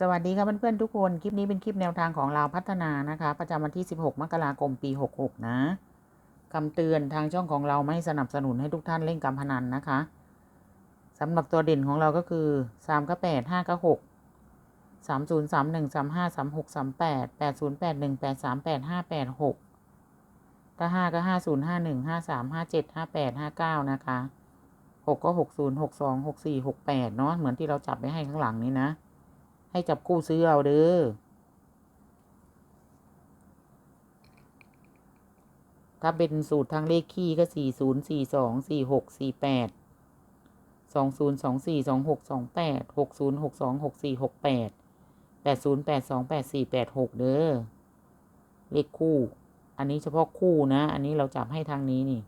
สวัสดีครับเพื่อนๆทุกคน คลิปนี้เป็นคลิปแนวทางของเราพัฒนานะคะ ประจำวันที่ 16 มกราคม ปี 66 นะคำเตือนทางช่องของเราไม่สนับสนุนให้ทุกท่านเล่นการพนันนะคะสำหรับตัวเด่นของเราก็คือ3ก็8 5ก็6 3 0 3 1 3 5 3 6 3 8 8 0 8 1 8 3 8 5 8 6 ถ้า5ก็5 0 5 1 5 3 5 7 5 8 5 9 นะคะ 6 ก็ 6 0 6 2 6 4 6 8 เนาะเหมือนที่เราจับไปให้ข้างหลังนี้นะ ให้จับคู่ซื้อเอาเด้อถ้าเป็นสูตรทางเลขคี่ก็สี่ศูนย์สี่สองสี่หกสี่แปดสองศูนย์สองสี่สองหกสองแปดหกศูนย์หกสองหกสี่หกแปดแปดศูนย์แปดสองแปดสี่แปดหกเด้อเลขคู่ อันนี้เฉพาะคู่นะ อันนี้เราจับให้ทางนี้นี่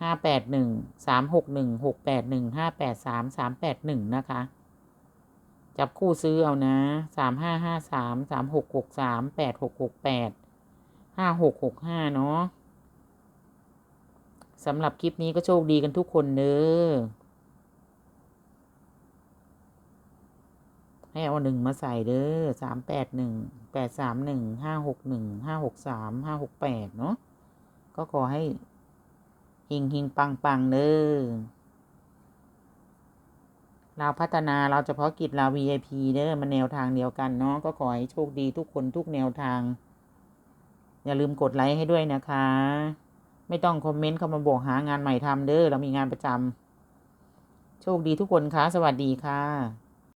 ห้าแปดหนึ่งสามหกหนึ่งหกแปดหนึ่งห้าแปดสามสามแปดหนึ่งนะคะ จับคู่ซื้อเอานะสามห้าห้าสามสามหกหกสามแปดหกหกแปดห้าหกหกห้าเนาะสำหรับคลิปนี้ก็โชคดีกันทุกคนเด้อให้เอาหนึ่งมาใส่เด้อสามแปดหนึ่งแปดสามหนึ่งห้าหกหนึ่งห้าหกสามห้าหกแปดเนาะก็ขอให้ หิงหิงปังปังเด้อ เราพัฒนาเราเฉพาะกิจเรา VIP เด้อมันแนวทางเดียวกันเนาะก็ขอให้โชคดีทุกคนทุกแนวทาง อย่าลืมกดไลค์ให้ด้วยนะคะ ไม่ต้องคอมเมนต์เข้ามาบอกหางานใหม่ทำเด้อเรามีงานประจำโชคดีทุกคนคะสวัสดีค่ะ